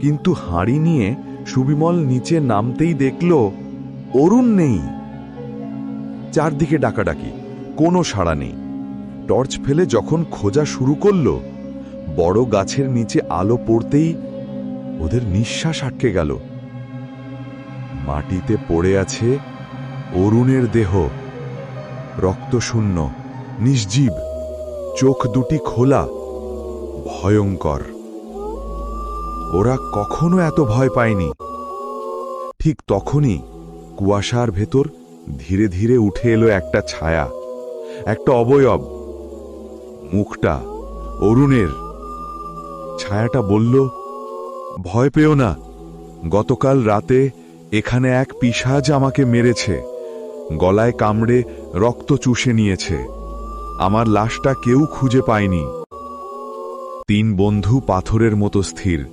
কিন্তু হাঁড়ি নিয়ে সুবিমল নিচে নামতেই দেখল, অরুণ নেই। চারদিকে ডাকাডাকি, কোনো সাড়া নেই। টর্চ ফেলে যখন খোঁজা শুরু করল, বড় গাছের নিচে আলো পড়তেই ওদের নিঃশ্বাস আটকে গেল। মাটিতে পড়ে আছে অরুণের দেহ। রক্তশূন্য নির্জীব, চোখ দুটি খোলা, ভয়ঙ্কর। ওরা কখনো এত ভয় পায়নি। ঠিক তখনই কুয়াশার ভেতর ধীরে ধীরে উঠে এলো একটা ছায়া, একটা অবয়ব। মুখটা অরুণের। ছায়াটা বলল, ভয় পেও না, গতকাল রাতে এখানে এক পিসাজ আমাকে মেরেছে, গলায় কামড়ে রক্ত চুষে নিয়েছে। আমার লাশটা কেউ খুঁজে পায়নি। তিন বন্ধু পাথরের মতো স্থির।